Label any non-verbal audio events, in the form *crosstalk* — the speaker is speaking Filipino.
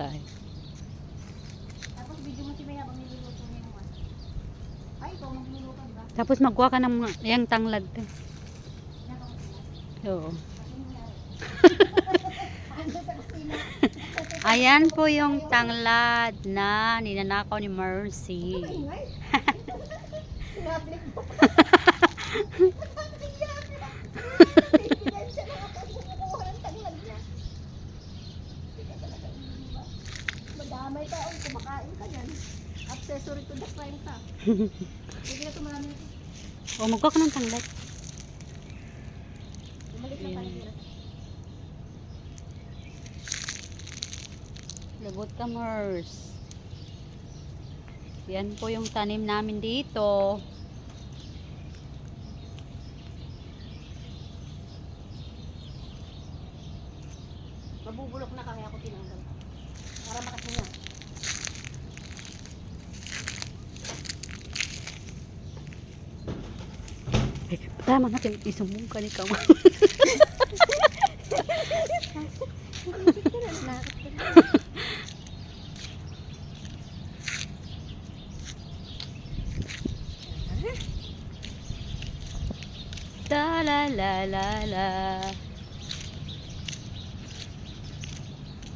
tayo. Tapos video mo si May habang niluluto niya yung ano. Ay, ikaw magluluto, di ba? Tapos magkuha ka ng mga, yung tanglad. mo. Oo. Ano nangyari? *laughs* Ano kusina? Ayan po yung tanglad na ninanakaw ni Mercy. *laughs* *laughs* Ingay. Sinablik mo. Bibigyan siya ng ako kumukuha ng tanglad niya. Hindi talaga hindi ba? Madamay ka o kumakain ka yan. Accessory to the crime ka. *laughs* Sige na ito marami ito. O, magkuha ka ng tanglad. Bumalik na pala Lagot ka, Mers. Yan po yung tanim namin dito. Mabubulok na kaya ako tinanggal. Para makahinga. Eh, tama natin, isumbong ka ni Kama. *laughs* Da la la la la.